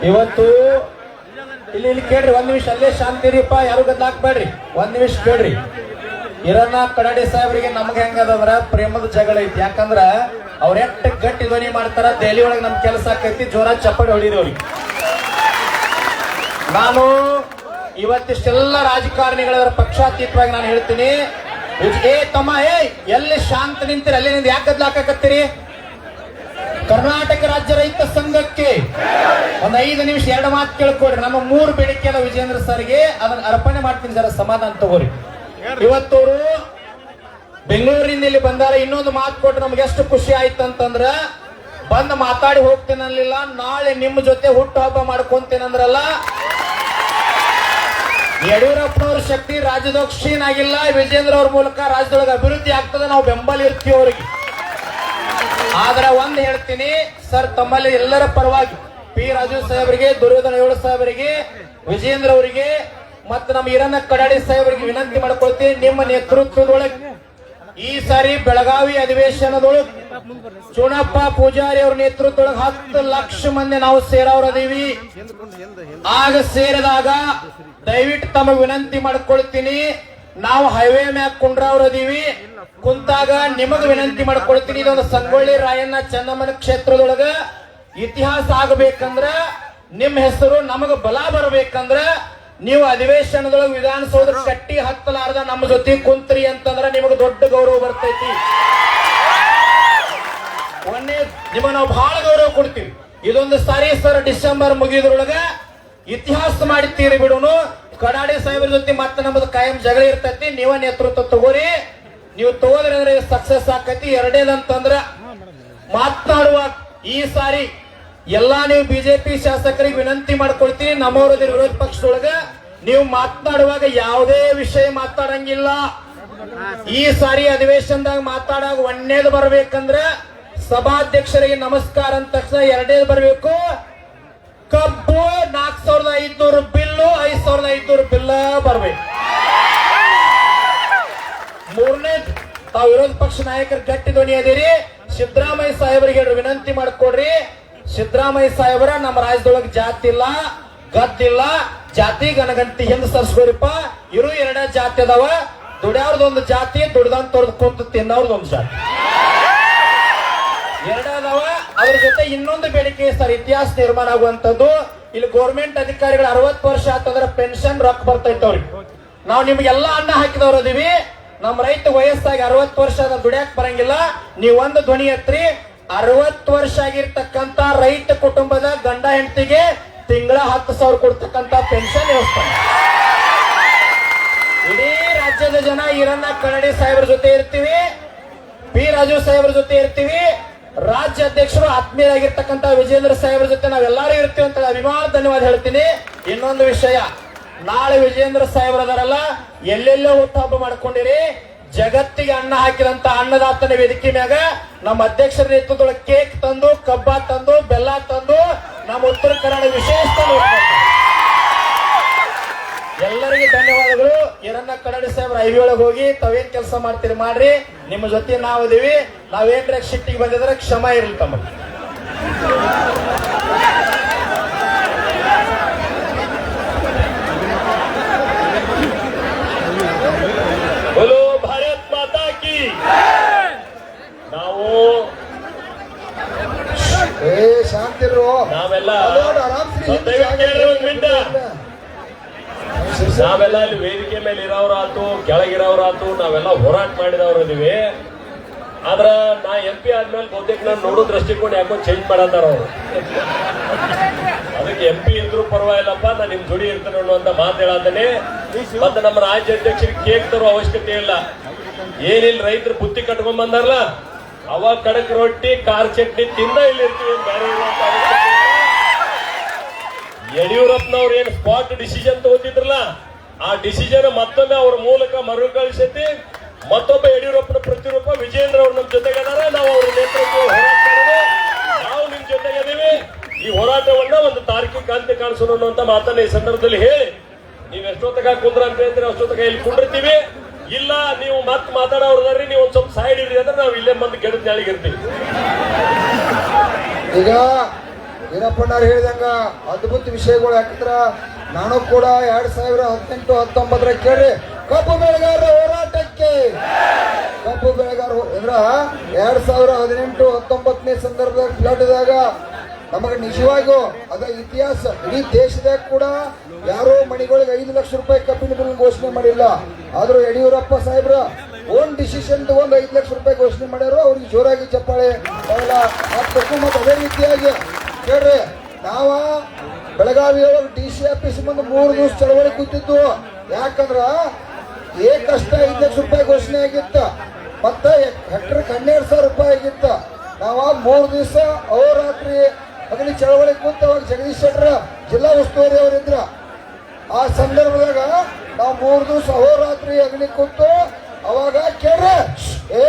ಇವತ್ತು ಇಲ್ಲಿ ಇಲ್ಲಿ ಕೇಳ್ರಿ, ಒಂದ್ ನಿಮಿಷ ಅಲ್ಲೇ ಶಾಂತಿ ಇರಿಪ್ಪ ಯಾರು ಗದ್ದಾಕ್ಬೇಡ್ರಿ ಒಂದ್ ನಿಮಿಷ ಕೇಳ್ರಿ. ಇರನ್ನ ಕಡಾಡಿ ಸಾಹೇಬ್ರಿಗೆ ನಮ್ಗೆ ಹೆಂಗದಂದ್ರ ಪ್ರೇಮದ ಜಗಳ ಐತಿ. ಯಾಕಂದ್ರ ಅವ್ರ ಎಟ್ಟ ಗಟ್ಟಿ ಧ್ವನಿ ಮಾಡ್ತಾರ ದೆಹಲಿ ಒಳಗೆ ನಮ್ ಕೆಲಸ ಆಕೈತಿ, ಜೋರ ಚಪ್ಪಡಿ ಹೊಡಿದವ್ರಿ ನಾನು ಇವತ್ತಿಷ್ಟೆಲ್ಲ ರಾಜಕಾರಣಿಗಳ ಪಕ್ಷಾತೀತವಾಗಿ ನಾನು ಹೇಳ್ತೀನಿ. ಏ ತಮ್ಮ ಏ ಎಲ್ಲಿ ಶಾಂತ ನಿಂತೀರಿ ಅಲ್ಲಿ ನಿಂದ ಯಾಕೆ ಗದ್ಲಾಕತ್ತೀರಿ ಕರ್ನಾಟಕ ರಾಜ್ಯ ರೈತ ಸಂಘಕ್ಕೆ ಒಂದ್ ಐದು ನಿಮಿಷ ಎರಡು ಮಾತು ಕೇಳ್ಕೊಡ್ರಿ ನಮ್ಮ ಮೂರು ಬೇಡಿಕೆ ವಿಜೇಂದ್ರ ಸರ್ಗೆ ಅದನ್ನ ಅರ್ಪಣೆ ಮಾಡ್ತೀನಿ ಸರ್, ಸಮಾಧಾನ ತಗೋರಿ. ಇವತ್ತವರು ಬೆಂಗಳೂರಿಂದ ಇಲ್ಲಿ ಬಂದಾರ, ಇನ್ನೊಂದು ಮಾತು ಕೊಟ್ಟು ನಮ್ಗೆ ಎಷ್ಟು ಖುಷಿ ಆಯ್ತು ಅಂತಂದ್ರ, ಬಂದ್ ಮಾತಾಡಿ ಹೋಗ್ತೇನಲ್ಲ ನಾಳೆ ನಿಮ್ಮ ಜೊತೆ ಹುಟ್ಟು ಹಬ್ಬ ಮಾಡ್ಕೊಂತೇನಂದ್ರಲ್ಲ ಯಡಿಯೂರಪ್ಪನವ್ರ ಶಕ್ತಿ ರಾಜ್ಯದೊಳಗೆ ಕ್ಷೀಣ ಆಗಿಲ್ಲ ವಿಜೇಂದ್ರ ಅವ್ರ ಮೂಲಕ ರಾಜ್ಯದೊಳಗೆ ಅಭಿವೃದ್ಧಿ ಆಗ್ತದೆ, ನಾವು ಬೆಂಬಲ ಇರ್ತೀವಿ ಅವ್ರಿಗೆ. ಆದ್ರೆ ಒಂದ್ ಹೇಳ್ತೀನಿ, ಸರ್, ತಮ್ಮಲ್ಲಿ ಎಲ್ಲರ ಪರವಾಗಿ ಪಿ ರಾಜು ಸಾಹೇಬರಿಗೆ, ದುರ್ಯೋಧನ ಏಳು ಸಾಹೇಬರಿಗೆ ವಿಜೇಂದ್ರ ಅವರಿಗೆ, ಮತ್ತು ನಮ್ಮ ಈರಣ್ಣ ಕಡಾಡಿ ಸಾಹೇಬರಿಗೆ ವಿನಂತಿ ಮಾಡ್ಕೊಳ್ತೀನಿ, ನಿಮ್ಮ ನೇತೃತ್ವದೊಳಗೆ ಈ ಸಾರಿ ಬೆಳಗಾವಿ ಅಧಿವೇಶನದೊಳಗೆ ಚುಣಪ್ಪ ಪೂಜಾರಿ ಅವ್ರ ನೇತೃತ್ವದೊಳಗೆ ಹತ್ತು ಲಕ್ಷ ಮಂದಿ ನಾವು ಸೇರವ್ರದೀವಿ. ಆಗ ಸೇರಿದಾಗ ದಯವಿಟ್ಟು ತಮಗೆ ವಿನಂತಿ ಮಾಡ್ಕೊಳ್ತೀನಿ ನಾವು ಹೈವೇ ಮ್ಯಾಗ ಕುಂಡ್ರವ್ರದೀವಿ ಕುಂತಾಗ ನಿಮಗ್ ವಿನಂತಿ ಮಾಡ್ಕೊಳ್ತೀನಿ, ಇದೊಂದು ಸಂಗೊಳ್ಳಿ ರಾಯಣ್ಣ ಚೆನ್ನಮ್ಮನ ಕ್ಷೇತ್ರದೊಳಗ. ಇತಿಹಾಸ ಆಗಬೇಕಂದ್ರ, ನಿಮ್ ಹೆಸರು ನಮಗ ಬಲ ಬರಬೇಕಂದ್ರ, ನೀವು ಅಧಿವೇಶನದೊಳಗ ವಿಧಾನಸೌಧ ಕಟ್ಟಿ ಹತ್ತಲಾರ್ದ ನಮ್ಮ ಜೊತೆ ಕುಂತ್ರಿ ಅಂತಂದ್ರ ನಿಮಗ ದೊಡ್ಡ ಗೌರವ ಬರ್ತೈತಿ. ಒನ್ನೇ ನಿಮಗೆ ನಾವು ಬಹಳ ಗೌರವ ಕೊಡ್ತೀವಿ. ಇದೊಂದು ಸಾರಿ ಸರ್ ಡಿಸೆಂಬರ್ ಮುಗಿಯೋದ್ರೊಳಗ ಇತಿಹಾಸ ಮಾಡಿತ್ತೀರಿ ಬಿಡುನು. ಕಡಾಡಿ ಸಾಹೇಬ್ರ ಜೊತೆ ಮತ್ತೆ ನಮ್ದು ಕಾಯಂ ಜಗಳ ಇರ್ತೈತಿ, ನೀವ ನೇತೃತ್ವ ತಗೋರಿ. ನೀವು ತಗೋದ್ರಿ ಅಂದ್ರೆ ಸಕ್ಸಸ್ ಆಕೈತಿ ಎರಡೇದಂತಂದ್ರ ಮಾತನಾಡುವ ಈ ಸಾರಿ ಎಲ್ಲಾ ನೀವು ಬಿಜೆಪಿ ಶಾಸಕರಿಗೆ ವಿನಂತಿ ಮಾಡ್ಕೊಳ್ತೀನಿ. ನಮ್ಮವ್ರ ವಿರೋಧ ಪಕ್ಷದೊಳಗ ನೀವು ಮಾತನಾಡುವಾಗ ಯಾವುದೇ ವಿಷಯ ಮಾತಾಡಂಗಿಲ್ಲ. ಈ ಸಾರಿ ಅಧಿವೇಶನದಾಗ ಮಾತಾಡಾಗ ಒಂದೇದು ಬರ್ಬೇಕಂದ್ರ ಸಭಾಧ್ಯಕ್ಷರಿಗೆ ನಮಸ್ಕಾರ ಅಂದ ತಕ್ಷಣ ಎರಡೇದು ಬರ್ಬೇಕು. ಕಬ್ಬು ನಾಲ್ಕು ಸಾವಿರದ ಐದ್ನೂರು ಬಿಲ್ಲು ಐದು ಸಾವಿರದ ಐದ್ನೂರು ಬಿಲ್ಲ ಬರ್ಬೇಕು. ಮೂರನೇ, ತಾವು ವಿರೋಧ ಪಕ್ಷ ನಾಯಕರು ಗಟ್ಟಿ ಧ್ವನಿ ಅದೇರಿ ಸಿದ್ದರಾಮಯ್ಯ ಸಾಹೇಬರಿಗೆ ವಿನಂತಿ ಮಾಡ್ಕೊಡ್ರಿ. ಸಿದ್ದರಾಮಯ್ಯ ಸಾಹೇಬರ, ನಮ್ಮ ರಾಜ್ಯದೊಳಗೆ ಜಾತಿ ಇಲ್ಲ ಗದ್ದಿಲ್ಲ ಜಾತಿ ಗಣಗಂಟಿ ಹಿಂದ್ ಸರ್ಸ್ಬೇರಿಪ್ಪ ಇರು ಎರಡ ಜಾತಿ ಅದಾವ. ದುಡ್ಯಾವ್ರದೊಂದು ಜಾತಿ ದುಡ್ದಂತ ಕುಂತು ತಿನ್ನೋರ್ದೊಂದು ಜಾತಿ. ಎರಡದವ ಅದ್ರ ಜೊತೆ ಇನ್ನೊಂದು ಬೇಡಿಕೆ ಸರ್, ಇತಿಹಾಸ ನಿರ್ಮಾಣ ಆಗುವಂತದ್ದು ಇಲ್ಲಿ ಗೌರ್ಮೆಂಟ್ ಅಧಿಕಾರಿಗಳು ಅರವತ್ತು ವರ್ಷ ಆತಂದ್ರೆ ಪೆನ್ಷನ್ ರೊಕ್ಕ ಬರ್ತೈತೆ ಅವ್ರಿಗೆ. ನಾವು ನಿಮ್ಗೆಲ್ಲ ಅನ್ನ ಹಾಕಿದವ್ರು ಅದೀವಿ. ನಮ್ಮ ರೈತ ವಯಸ್ಸಾಗಿ ಅರವತ್ತು ವರ್ಷ ದುಡಿಯಾಕ್ ಬರಂಗಿಲ್ಲ. ನೀವು ಒಂದು ಧ್ವನಿ ಎತ್ರಿ. ಅರವತ್ತು ವರ್ಷ ಆಗಿರ್ತಕ್ಕಂತ ರೈತ ಕುಟುಂಬದ ಗಂಡ ಹೆಂಡತಿಗೆ ತಿಂಗಳ ಹತ್ತು ಸಾವಿರ ಕೊಡ್ತಕ್ಕಂತ ಪೆನ್ಷನ್ ವ್ಯವಸ್ಥೆ. ಇಡೀ ರಾಜ್ಯದ ಜನ ಈರಣ್ಣ ಕನ್ನಡಿ ಸಾಹೇಬ್ರ ಜೊತೆ ಇರ್ತೀವಿ. ಪಿ ರಾಜು ಸಾಹೇಬ್ರ ಜೊತೆ ಇರ್ತೀವಿ. ರಾಜ್ಯ ಅಧ್ಯಕ್ಷರು, ಆತ್ಮೀಯರಾಗಿರ್ತಕ್ಕಂಥ ವಿಜೇಂದ್ರ ಸಾಹೇಬ್ರ ಜೊತೆ ನಾವೆಲ್ಲರೂ ಇರ್ತೀವಿ ಅಂತ ಅಭಿಮಾನ ಧನ್ಯವಾದ ಹೇಳ್ತೀನಿ. ಇನ್ನೊಂದು ವಿಷಯ, ನಾಳೆ ವಿಜೇಂದ್ರ ಸಾಹೇಬ್ರದಾರಲ್ಲ ಎಲ್ಲೆಲ್ಲೋ ಹುಟ್ಟುಹಬ್ಬ ಮಾಡ್ಕೊಂಡಿರಿ. ಜಗತ್ತಿಗೆ ಅನ್ನ ಹಾಕಿದಂತ ಅನ್ನದಾತನ ವೇದಿಕೆ ಮ್ಯಾಗ ನಮ್ಮ ಅಧ್ಯಕ್ಷರ ನೇತೃತ್ವದೊಳಗೆ ಕೇಕ್ ತಂದು, ಕಬ್ಬ ತಂದು, ಬೆಲ್ಲ ತಂದು, ನಮ್ಮ ಉತ್ತರ ಕನ್ನಡ ವಿಶೇಷ ಎಲ್ಲರಿಗೂ ಧನ್ಯವಾದಗಳು. ಏನನ್ನ ಕನ್ನಡಿ ಸಾಹೇಬ್ರ ಐವಿ ಒಳಗೆ ಹೋಗಿ ತಾವೇನ್ ಕೆಲಸ ಮಾಡ್ತೀರಿ ಮಾಡ್ರಿ. ನಿಮ್ಮ ಜೊತೆ ನಾವು ಇದೀವಿ. ನಾವೇನ್ ಶಿಟ್ಟಿಗೆ ಬಂದಿದ್ರೆ ಕ್ಷಮ ಇರಲಿ ತಮಗೆ ಭಾರತ್ ನಾವೆಲ್ಲ ಆರಾಮ್ ನಾವು ಏ ಶಾಂತಿರು. ನಾವೆಲ್ಲ ನಾವೆಲ್ಲ ಇಲ್ಲಿ ವೇದಿಕೆ ಮೇಲೆ ಇರೋರಾತು ಕೆಳಗಿರೋರಾತು ನಾವೆಲ್ಲ ಹೋರಾಟ ಮಾಡಿದವರು ಇದೀವಿ ಆದ್ರ ನಾ ಎಂ ಪಿ ಆದ್ಮೇಲೆ ಬಹುತೇಕ ನಾನು ನೋಡೋ ದೃಷ್ಟಿಕೋನ ಯಾಕೋ ಚೇಂಜ್ ಮಾಡತ್ತಾರ ಅವರು. ಅದಕ್ಕೆ ಎಂ ಪಿ ಇದ್ರು ಪರವಾಗಿಲ್ಲಪ್ಪ ನಾ ನಿಮ್ ಜೋಡಿ ಇರ್ತೇನೆ ಅನ್ನುವಂತ ಮಾತು ಹೇಳತ್ತೇನೆ ಮತ್ತೆ ನಮ್ಮ ರಾಜ್ಯ ಅಧ್ಯಕ್ಷರಿಗೆ ಕೇಕ್ ತರೋ ಅವಶ್ಯಕತೆ ಇಲ್ಲ. ಏನಿಲ್ಲ, ರೈತರು ಬುತ್ತಿ ಕಟ್ಕೊಂಡ್ ಬಂದಾರಲ್ಲ, ಅವಾಗ ಕಡಕ್ ರೊಟ್ಟಿ, ಕಾರ್ ಚಟ್ನಿ ತಿಂದ ಇಲ್ಲಿ ಇರ್ತೀವಿ ಬೇರೆ. ಯಡಿಯೂರಪ್ಪನವ್ರು ಏನ್ ಸ್ಪಾಟ್ ಡಿಸಿಷನ್ ತಗೋತಿದ್ರಲ್ಲ, ಆ ಡಿಸಿಷನ್ ಮತ್ತೊಮ್ಮೆ ಅವ್ರ ಮೂಲಕ ಮರುಕಳಿಸತಿ ಮತ್ತೊಬ್ಬ ಯಡಿಯೂರಪ್ಪನ ಪ್ರತಿರೂಪ ವಿಜೇಂದ್ರ ಅವ್ರು ನಮ್ಮ ಜೊತೆಗೆ ಅದಾರ ನಾವು ಅವ್ರ ನೇತೃತ್ವ ನಾವು ನಿಮ್ ಜೊತೆಗೆ ಅದೀವಿ ಈ ಹೋರಾಟವನ್ನ ಒಂದು ತಾರ್ಕಿಕ ಅಂತ್ಯ ಕಾಣಿಸೋಣ ಅನ್ನುವಂತ ಮಾತನ್ನ ಈ ಸಂದರ್ಭದಲ್ಲಿ ಹೇಳಿ. ನೀವ್ ತಕ ಕುಂದ್ರ ಅಂತ ಹೇಳ್ತೀರಿ ಅಷ್ಟೊತ್ತಕ ಇಲ್ಲಿ ಕುಂಡಿರ್ತೀವಿ. ಇಲ್ಲ, ನೀವು ಮತ್ ಮಾತಾಡೋರ್ದಾರಿ ನೀವು ಒಂದ್ ಸ್ವಲ್ಪ ಸೈಡ್ ಇರಿ ಅಂದ್ರೆ ನಾವು ಇಲ್ಲೇ ಬಂದು ಗೆಡದ ನಾಳಿಗೆ ಇರ್ತೀವಿ. ಈಗ ವೀರಪ್ಪಣ್ಣವ್ರು ಹೇಳಿದಂಗ ಅದ್ಭುತ ವಿಷಯಗಳು ಯಾಕಂದ್ರ ನಾನು ಕೂಡ ಎರಡ್ ಸಾವಿರ ಹದಿನೆಂಟು, ಹತ್ತೊಂಬತ್ತರ ಕೇಳಿ ಕಬ್ಬು ಬೆಳೆಗಾರರ ಹೋರಾಟಕ್ಕೆ. ಕಬ್ಬು ಬೆಳೆಗಾರ ಅಂದ್ರ ಎರಡ್ ಸಾವಿರ ಹದಿನೆಂಟು, ಹತ್ತೊಂಬತ್ತನೇ ಸಂದರ್ಭದಾಗ ಫ್ಲಡ್ದಾಗ ನಮಗೆ ನಿಜವಾಗೂ ಅದ ಇತಿಹಾಸ ಇಡೀ ದೇಶದಾಗ ಕೂಡ ಯಾರೋ ಮಣಿಗಳಿಗೆ ಐದು ಲಕ್ಷ ರೂಪಾಯಿ ಕಬ್ಬಿನ ಬಿಲ್ ಘೋಷಣೆ ಮಾಡಿಲ್ಲ. ಆದ್ರೂ ಯಡಿಯೂರಪ್ಪ ಸಾಹೇಬ್ರ ಓನ್ ಡಿಸಿಷನ್ ತಗೊಂಡು ಐದು ಲಕ್ಷ ರೂಪಾಯಿ ಘೋಷಣೆ ಮಾಡ್ಯಾರು, ಅವ್ರಿಗೆ ಜೋರಾಗಿ ಚಪ್ಪಾಳೆ ಅದೇ ರೀತಿಯಾಗಿ ಕೇಳ್ರಿ, ನಾವ ಬೆಳಗಾವಿ ಒಳಗೆ ಡಿ ಸಿ ಆಫೀಸ್ ಮುಂದೆ ಮೂರು ದಿವಸ ಚಳವಳಿ ಕೂತಿದ್ದು ಯಾಕಂದ್ರ ಏಕಷ್ಟ ಐದು ಲಕ್ಷ ರೂಪಾಯಿ ಘೋಷಣೆ ಆಗಿತ್ತ. ಮತ್ತೆ ಹೆಕ್ಟರ್ ಹನ್ನೆರಡು ಸಾವಿರ ರೂಪಾಯಿ ಆಗಿತ್ತು. ನಾವ ಮೂರು ದಿವಸ ಅವರಾತ್ರಿ ಅಗ್ನಿ ಚಳವಳಿ ಕೂತ ಅವಾಗ ಜಗದೀಶ್ ಶೆಟ್ಟರ್ ಜಿಲ್ಲಾ ಉಸ್ತುವಾರಿ ಅವರಿದ್ರ ಆ ಸಂದರ್ಭದಾಗ ನಾವು ಮೂರು ದಿವಸ ಅಹೋರಾತ್ರಿ ಅಗ್ನಿ ಕೂತು ಅವಾಗ ಕೇಳ್ರೆ, ಏ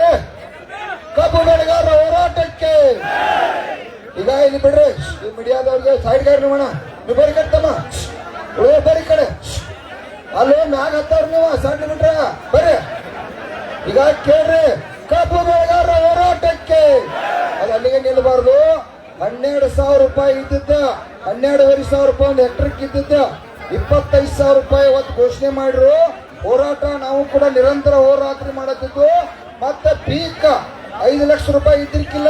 ಕಬ್ಬು ಬೆಳೆಗಾರರ ಹೋರಾಟಕ್ಕೆ ಈಗ ಇಲ್ಲಿ ಬಿಡ್ರಿ. ಈ ಮೀಡಿಯಾದವ್ರಿಗೆ ಸೈಡ್ ಗಾಡಿ ನೋಡೋಣ ನೀವು ಬರಿ ಕಟ್ಟಮ್ಮ ಉಳಿದ ಬರಿ ಕಡೆ. ಅಲ್ಲೇ ಮ್ಯಾಗ ಹತ್ತಾರ ನೀವು ಸಣ್ಣ ಬಿಟ್ರ. ಬರ್ರಿ ಈಗ ಕೇಳ್ರಿ. ಕಬ್ಬು ಬೆಳೆಗಾರರ ಹೋರಾಟಕ್ಕೆ. ಅದು ಅಲ್ಲಿಗೆ ನಿಲ್ಲಬಾರ್ದು ಹನ್ನೆರಡು ಸಾವಿರ ರೂಪಾಯಿ ಇದ್ದಿದ್ದ, ಹನ್ನೆರಡುವರೆ ಸಾವಿರ ರೂಪಾಯಿ ಒಂದು ಹೆಕ್ಟ್ರಿಕ್ ಇದ್ದಿದ್ದ, ಇಪ್ಪತ್ತೈದು ಸಾವಿರ ರೂಪಾಯಿ ಅವತ್ತು ಘೋಷಣೆ ಮಾಡಿರು ಹೋರಾಟ ನಾವು ಕೂಡ ನಿರಂತರ ಹೋರಾಟ ಮಾಡತ್ತಿದ್ದು ಮತ್ತೆ ಪೀಕ್ ಐದು ಲಕ್ಷ ರೂಪಾಯಿ ಇದ್ದಿರ್ಕಿಲ್ಲ.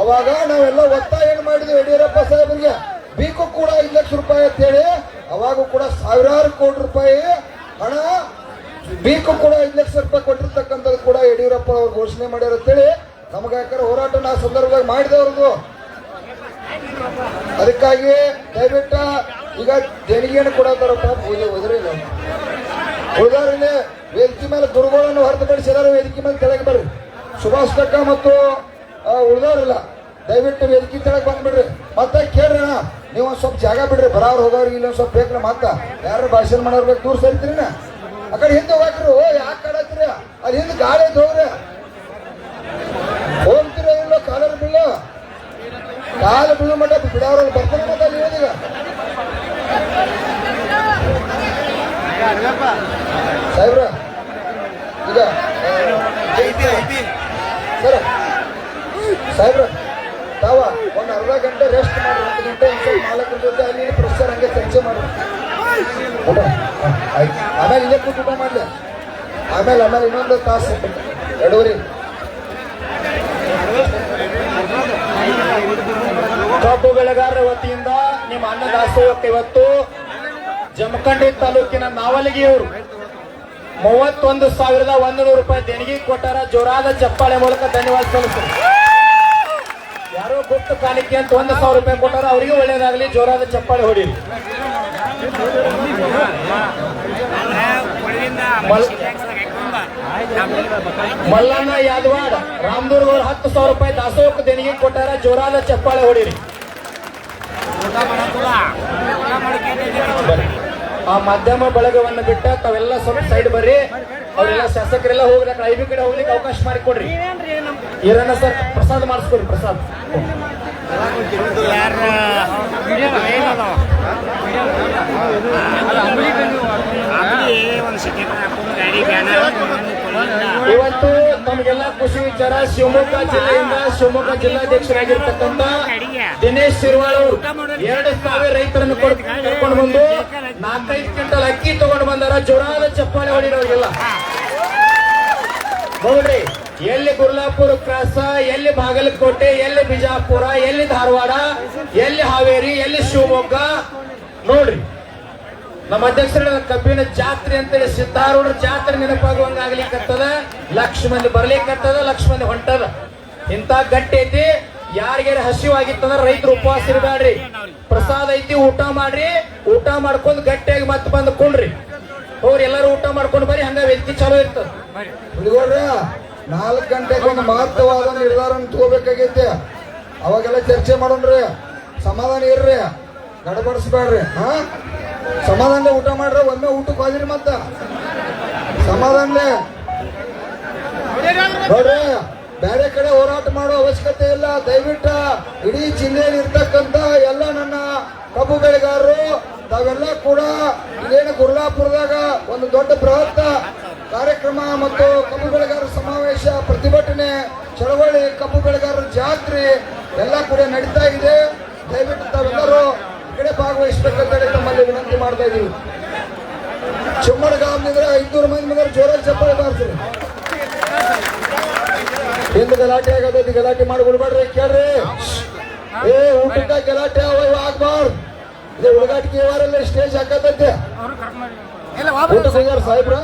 ಅವಾಗ ನಾವೆಲ್ಲ ಒತ್ತಾಯ ಏನ್ ಮಾಡಿದ್ವಿ ಯಡಿಯೂರಪ್ಪ ಸಾಹೇಬರಿಗೆ? ಬೀಕು ಕೂಡ ಐದು ಲಕ್ಷ ರೂಪಾಯಿ ಅಂತ ಹೇಳಿ, ಅವಾಗೂ ಕೂಡ ಸಾವಿರಾರು ಕೋಟಿ ರೂಪಾಯಿ. ಹಣ, ಬೀಕು ಕೂಡ ಐದು ಲಕ್ಷ ರೂಪಾಯಿ ಕೊಟ್ಟಿರ್ತಕ್ಕಂಥದ್ದು ಕೂಡ ಯಡಿಯೂರಪ್ಪ ಅವ್ರು ಘೋಷಣೆ ಮಾಡ್ಯಾರ ಅಂತೇಳಿ ನಮಗೆ ಯಾಕಂದ್ರೆ ಹೋರಾಟ ನಾ ಸಂದರ್ಭದಾಗ ಮಾಡಿದವ್ರದ್ದು. ಅದಕ್ಕಾಗಿ ದಯವಿಟ್ಟ ಈಗ ದೇಣಿಗೆಯನ್ನು ಕೂಡ ಪೂಜೆ ಹೋದ್ರೆ ಇಲ್ಲ. ಉಳಿದವರಲ್ಲಿ ವೇದಿಕೆ ಮೇಲೆ ಗುರುಗಳನ್ನು ಹೊರತುಪಡಿಸಿ ಎಲ್ಲರೂ ವೇದಿಕೆ ಮೇಲೆ ಕೆಳಗೆ ಬರ್ರಿ. ಸುಭಾಷ್ ಕಕ್ಕ ಮತ್ತು ಉಳಿದವ್ರಿಲ್ಲ. ದಯವಿಟ್ಟು ವೇದಿಕೆ ತಳಕ್ ಬಂದ್ಬಿಡ್ರಿ. ಮತ್ತೆ ಕೇಳ್ರಿ ಅಣ್ಣ, ನೀವು ಒಂದು ಸ್ವಲ್ಪ ಜಾಗ ಬಿಡ್ರಿ ಬರೋರು ಇಲ್ಲ ಒಂದ್ ಸ್ವಲ್ಪ ಬೇಕ್ರಿ ಮತ್ತೆ. ಯಾರು ಭಾಷಣ ಮಾಡೋರ್ಬೇಕು ದೂರ ಸರಿತೀರಿನ ಆ ಕಡೆ ಹಿಂದೆ ಹೋಗ್ರಿ, ಓ, ಯಾಕೆ ಕಾಡತ್ತೀರಿ ಅಲ್ಲಿ ಹಿಂದೆ ಗಾಳಿ ಐತೆ ಹೋಗ್ರಿ ಹೋಗ್ತೀರೋ ಇಲ್ಲ, ಕಾಲರ್ ಬೀಳ. ಕಾಲು ಬೀಳು ಮಟ್ಟ ಬಿಡೋರು ಬರ್ತಾರೆ ಮತ್ತೆ ಅಲ್ಲಿ ಹೇಳಿದೀಗ ಸಾಹೇಬ್ರ, ಈಗ ಸರ ಸಾಹೇಬ್ರ, ತಾವ ಒಂದು ಅರ್ಧ ಗಂಟೆ ರೆಸ್ಟ್ ಮಾಡಿ ಒಂದು ಗಂಟೆ ನಾಲ್ಕು ಜೊತೆ ಅಲ್ಲಿ ಪ್ರೊಫೆಸರ್ ಹಂಗೆ ಚರ್ಚೆ ಮಾಡಿ. ಆಯ್ತು. ಆಮೇಲೆ ಇಲ್ಲೇ ಕೂತು ಊಟ ಮಾಡ್ಲಿ. ಆಮೇಲೆ ಆಮೇಲೆ ಇನ್ನೊಂದು ತಾಸು. ಎರಡೂರಿ ಕಬ್ಬು ಬೆಳೆಗಾರರ ವತಿಯಿಂದ ನಿಮ್ಮ ಅನ್ನದಾಸೋಹಕ್ಕೆ ಇವತ್ತು ಜಮಖಂಡಿ ತಾಲೂಕಿನ ನಾವಲಗಿಯವರು ಮೂವತ್ತೊಂದು ಸಾವಿರದ ಒಂದು ನೂರು ರೂಪಾಯಿ ದೇಣಿಗೆ ಕೊಟ್ಟಾರ. ಜೋರಾದ ಚಪ್ಪಾಳೆ ಮೂಲಕ ಧನ್ಯವಾದ ಸಲ್ಲಿಸ್ತಾರೆ. ಯಾರೋ ಗುಪ್ತ ಕಾಣಿಕೆ ಅಂತ ಒಂದು ಸಾವಿರ ರೂಪಾಯಿ ಕೊಟ್ಟಾರ ಅವರಿಗೆ ಒಳ್ಳೇದಾಗಲಿ, ಜೋರಾದ ಚಪ್ಪಾಳೆ ಹೊಡಿ ಮಲ್- ಮಲ್ಲಣ್ಣ ಯಾದವಾಡ್ ರಾಮದುರ್ಗ ಅವ್ರು ಹತ್ತು ಸಾವಿರ ರೂಪಾಯಿ ದಾಸೋಹಕ್ಕೆ ದೇಣಿಗೆ ಕೊಟ್ಟಾರ, ಜೋರಾದ ಚಪ್ಪಾಳೆ ಹೊಡಿರಿ ಆ ಮಾಧ್ಯಮ ಬಳಗವನ್ನು ಬಿಟ್ಟ ತಾವೆಲ್ಲ ಸ್ವಲ್ಪ ಸೈಡ್ ಬರ್ರಿ ಅವರೆಲ್ಲ ಶಾಸಕರೆಲ್ಲ ಹೋಗ್ಲಿಕ್ಕೆ ಐದು ಕಡೆ ಹೋಗ್ಲಿಕ್ಕೆ ಅವಕಾಶ ಮಾಡಿಕೊಡ್ರಿ. ಈರಣ್ಣ ಸರ್ ಪ್ರಸಾದ್ ಮಾಡಿಸ್ಕೊಡ್ರಿ ಪ್ರಸಾದ್. ಇವತ್ತು ನಮಗೆಲ್ಲ ಖುಷಿ ವಿಚಾರ ಶಿವಮೊಗ್ಗ ಜಿಲ್ಲೆಯಿಂದ ಶಿವಮೊಗ್ಗ ಜಿಲ್ಲಾಧ್ಯಕ್ಷರಾಗಿರ್ತಕ್ಕಂಥ ದಿನೇಶ್ ಶಿರ್ವಾಳ್ ಅವರು. ಎರಡು ಸಾವಿರ ರೈತರನ್ನು ಕೊಡ್- ಕರ್ಕೊಂಡು ಬಂದು ನಾಲ್ಕೈದು ಕ್ವಿಂಟಲ್ ಅಕ್ಕಿ ತಗೊಂಡು ಬಂದಾರ. ಜೋರಾದ ಚಪ್ಪಾಳೆ ಹೊಡಿರೋರಿಗೆಲ್ಲ. ನೋಡ್ರಿ, ಎಲ್ಲಿ ಗುರ್ಲಾಪುರ ಕ್ರಾಸ, ಎಲ್ಲಿ ಬಾಗಲಕೋಟೆ, ಎಲ್ಲಿ ಬಿಜಾಪುರ, ಎಲ್ಲಿ ಧಾರವಾಡ, ಎಲ್ಲಿ ಹಾವೇರಿ, ಎಲ್ಲಿ ಶಿವಮೊಗ್ಗ? ನೋಡ್ರಿ. ನಮ್ಮ ಅಧ್ಯಕ್ಷರ ಕಬ್ಬಿನ ಜಾತ್ರೆ ಅಂತೇಳಿ ಸಿದ್ದಾರೂಢ ಜಾತ್ರೆ ನೆನಪಾಗುವಂಗ ಆಗ್ಲಿಕ್ಕತ್ತದ ಲಕ್ಷ ಮಂದಿ ಬರ್ಲಿಕ್ಕತ್ತದ ಲಕ್ಷ ಮಂದಿ ಹೊಂಟದ. ಇಂತ ಗಟ್ಟಿ ಐತಿ ಯಾರಿಗಾರ ಹಸಿವಾಗಿತ್ತಂದ್ರ ರೈತರು ಉಪವಾಸ ಇರಬೇಡ್ರಿ ಪ್ರಸಾದ ಐತಿ, ಊಟ ಮಾಡ್ರಿ. ಊಟ ಮಾಡ್ಕೊಂಡು ಗಟ್ಟಿಯಾಗಿ ಮತ್ತೆ ಬಂದು ಕುಣ್ರಿ. ಅವ್ರು ಎಲ್ಲರೂ ಊಟ ಮಾಡ್ಕೊಂಡು ಬರ್ರಿ, ಹಂಗ ವ್ಯಕ್ತಿ ಚಲೋ ಇರ್ತದ. ಹುಡುಗರ್ರೆ ನಾಲ್ಕು ಗಂಟೆಗೆ ಒಂದು ಮಹತ್ವವಾದ ನಿರ್ಧಾರ ತಗೋಬೇಕಾಗೈತೆ. ಅವಾಗೆಲ್ಲ ಚರ್ಚೆ ಮಾಡೋಣ್ರಿ, ಸಮಾಧಾನ ಇರ್ರಿ. ಗಡಬಡಿಸ್ಬೇಡ್ರಿ ಹಾ? ಸಮಾಧಾನ ಊಟ ಮಾಡ್ರ ಒಮ್ಮೆ ಊಟಕ್ಕೆ ಹೋದ್ರಿ ಮತ್ತ. ಸಮಾಧಾನ ನೋಡ್ರಿ ಬೇರೆ ಕಡೆ ಹೋರಾಟ ಮಾಡೋ ಅವಶ್ಯಕತೆ ಇಲ್ಲ. ದಯವಿಟ್ಟು ಇಡೀ ಜಿಲ್ಲೆಯಲ್ಲಿ ಇರ್ತಕ್ಕಂತ ಎಲ್ಲ ನನ್ನ ಕಬ್ಬು ಬೆಳೆಗಾರರು, ತಾವೆಲ್ಲ ಕೂಡ ಇದೇನು ಗುರ್ಲಾಪುರದಾಗ ಒಂದು ದೊಡ್ಡ ಬೃಹತ್ ಕಾರ್ಯಕ್ರಮ ಮತ್ತು ಕಬ್ಬು ಬೆಳೆಗಾರರ ಸಮಾವೇಶ ಪ್ರತಿಭಟನೆ, ಚಳವಳಿ, ಕಬ್ಬು ಬೆಳೆಗಾರರ ಜಾತ್ರೆ ಎಲ್ಲ ಕೂಡ ನಡೀತಾ ಇದೆ. ದಯವಿಟ್ಟು ತಾವೆಲ್ಲರೂ ಕಡೆ ಭಾಗವಹಿಸ್ಬೇಕಂತೇಳಿ ತಮ್ಮಲ್ಲಿ ವಿನಂತಿ ಮಾಡ್ತಾ ಇದೀವಿ ಚುಮ್ಮಡ ಗಾಮನಿಂದ್ರೆ ಐದ್ನೂರು ಮಂದಿ ಬಂದ್ರೆ ಜೋರಾಗಿ ಚಪ್ಪಳ ಬಾರ್ಸ್ರಿ ಎಂದು ಗಲಾಟೆ ಆಗತೈತಿ ಗಲಾಟೆ ಮಾಡಿ ಬಿಡ್ಬೇಡ್ರಿ ಕೇಳ್ರಿ. ಏ ಊಟದ ಗಲಾಟೆ ಅವ ಆಗ್ಬಾರ್ದು. ಇದೇ ಹುಡುಗಾಟಿಕೆ ವಾರೆಲ್ಲ ಸ್ಟೇಜ್ ಹಾಕತ್ತೈತೆ. ಊಟ ಹೋಗ್ಯಾರ ಸಾಹೇಬ್ರ?